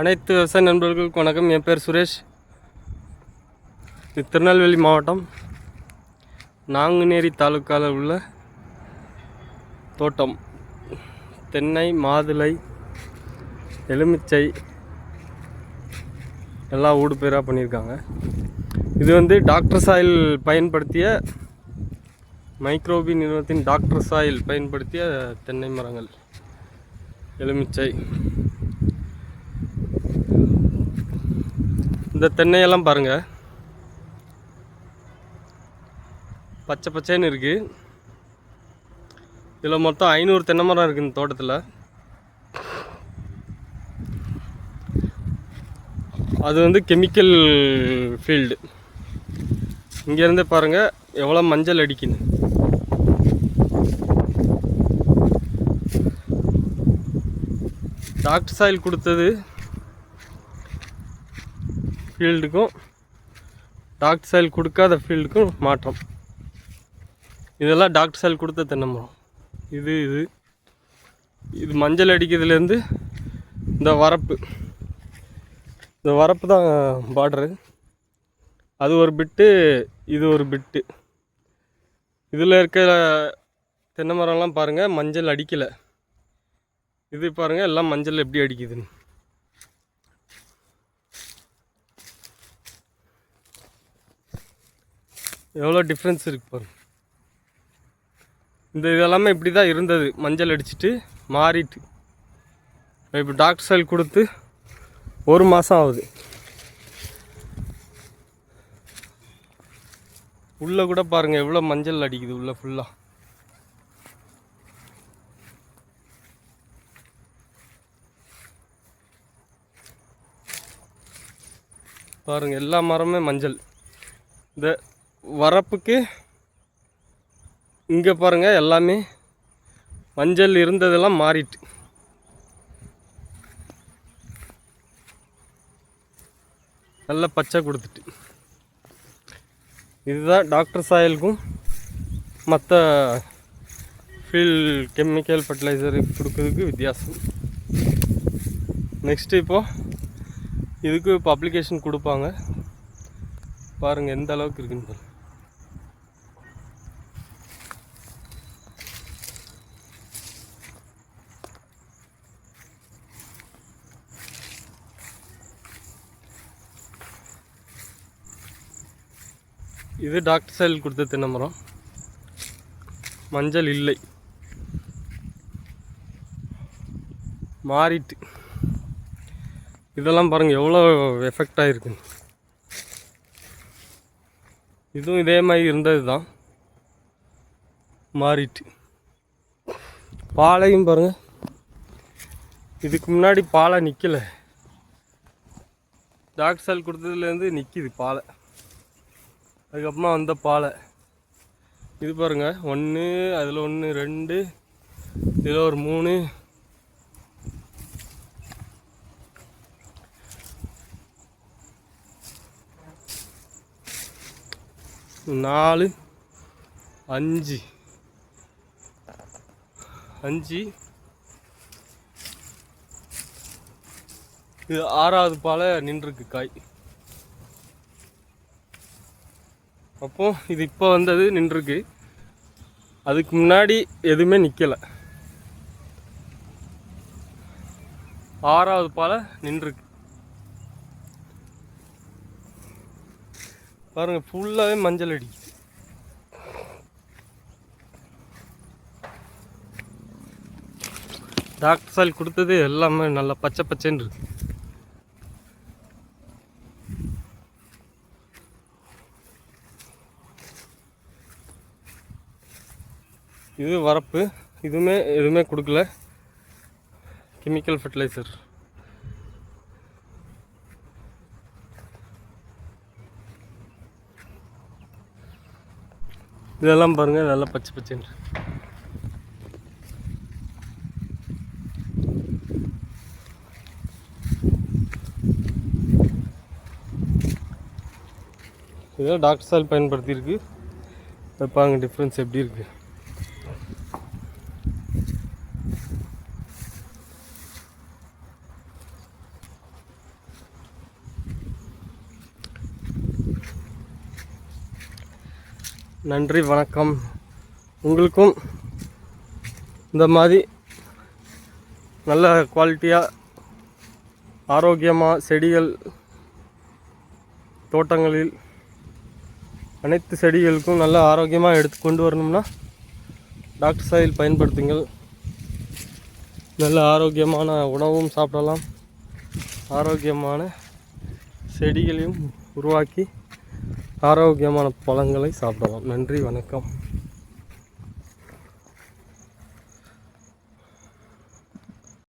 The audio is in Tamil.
அனைத்து விவசாய நண்பர்களுக்கும் வணக்கம். என் பேர் சுரேஷ். இது திருநெல்வேலி மாவட்டம். நாங்குநேரி தாலுக்காவில் உள்ள தோட்டம். தென்னை மாதுளை எலுமிச்சை எல்லாம் ஊடு பேராக பண்ணியிருக்காங்க. இது வந்து டாக்டர் சாயில் பயன்படுத்திய மைக்ரோபி நிறுவனத்தின் டாக்டர் சாயில் பயன்படுத்திய தென்னை மரங்கள் எலுமிச்சை. இந்த தென்னையெல்லாம் பாருங்கள் பச்சை பச்சைன்னு இருக்குது இதில் மொத்தம் ஐநூறு தென்னை மரம் இருக்குது இந்த தோட்டத்தில். அது வந்து கெமிக்கல் ஃபீல்டு. இங்கேருந்தே பாருங்கள் எவ்வளோ மஞ்சள் அடிக்குது டாக்டர் சாயில் கொடுத்தது ஃபீல்டுக்கும் டாக்டர் சாயில் கொடுக்காத ஃபீல்டுக்கும் மாற்றம். இதெல்லாம் டாக்டர் சாயில் கொடுத்த தென்னை மரம் இது இது. இது மஞ்சள் அடிக்கிறதுலேருந்து இந்த வரப்பு. இந்த வரப்பு தான் பார்டரு அது ஒரு பிட்டு இது ஒரு பிட்டு இதில் இருக்கிற தென்னை மரம்லாம் பாருங்கள் மஞ்சள் அடிக்கலை. இது பாருங்கள் எல்லாம் மஞ்சள் எப்படி அடிக்குதுன்னு. எவ்வளோ டிஃப்ரென்ஸ் இருக்கு பாருங்க. இந்த இதெல்லாமே இப்படி தான் இருந்தது. மஞ்சள் அடிச்சிட்டு மாறிட்டு. இப்போ டாக்டர் சைல் கொடுத்து ஒரு மாதம் ஆகுது. உள்ளே கூட பாருங்கள் எவ்வளோ மஞ்சள் அடிக்குது உள்ளே ஃபுல்லாக பாருங்கள் எல்லா மரமே மஞ்சள். இந்த வரப்புக்கு இங்கே பாருங்கள் எல்லாமே மஞ்சள் இருந்ததெல்லாம் மாறிட்டு. நல்ல பச்சை கொடுத்துட்டு. இதுதான் டாக்டர் சாயலுக்கும் மற்ற ஃபீல் கெமிக்கல் ஃபர்டிலைசர் கொடுக்கறதுக்கு வித்தியாசம். நெக்ஸ்ட்டு இப்போது இதுக்கு இப்போ அப்ளிகேஷன் கொடுப்பாங்க. பாருங்கள் எந்த அளவுக்கு இருக்குன்னு பாருங்கள் இது டாக்டர் சைல் கொடுத்த தென்னை மரம் மஞ்சள் இல்லை. மாறிட்டு. இதெல்லாம் பாருங்கள் எவ்வளோ எஃபெக்ட் ஆகிருக்கு இதுவும் இதே மாதிரி இருந்தது தான். மாறிட்டு. பாலையும் பாருங்கள் இதுக்கு முன்னாடி பாலை நிற்கலை டாக்டர் சால் கொடுத்ததுலேருந்து நிற்கிது பாலை. அதுக்கப்புறமா வந்த பாலை. இது பாருங்கள் ஒன்று அதில் ஒன்று ரெண்டு இதில் ஒரு மூணு. நாலு அஞ்சு. அஞ்சு. இது ஆறாவது பாலை நின்றுருக்கு காய். அப்போ இது இப்போ வந்தது நின்றுருக்கு. அதுக்கு முன்னாடி எதுவுமே நிற்கலை ஆறாவது பாலை நின்றுருக்கு. பாருங்கள் ஃபுல்லாகவே மஞ்சள் அடிக்குது டாக்டர் சால் கொடுத்தது எல்லாமே நல்லா பச்சை பச்சைன்னு இருக்குது இது வரப்பு. இதுவுமே எதுவுமே கொடுக்கல. கெமிக்கல் ஃபர்டிலைசர் இதெல்லாம் பாருங்க நல்லா பச்சை பச்சைன்னு. இதெல்லாம் டாக்டர் சால் பயன்படுத்தியிருக்கு. இப்போ பாருங்க டிஃப்ரென்ஸ் எப்படி இருக்குது நன்றி வணக்கம். உங்களுக்கும் இந்த மாதிரி நல்ல குவாலிட்டியாக ஆரோக்கியமாக செடிகள் தோட்டங்களில் அனைத்து செடிகளுக்கும் நல்ல ஆரோக்கியமாக எடுத்து கொண்டு வரணும்னா டாக்டர் சாயில் பயன்படுத்துங்கள். நல்ல ஆரோக்கியமான உணவும் சாப்பிடலாம். ஆரோக்கியமான செடிகளையும் உருவாக்கி ஆரோக்கியமான பழங்களை சாப்பிடலாம். நன்றி வணக்கம்.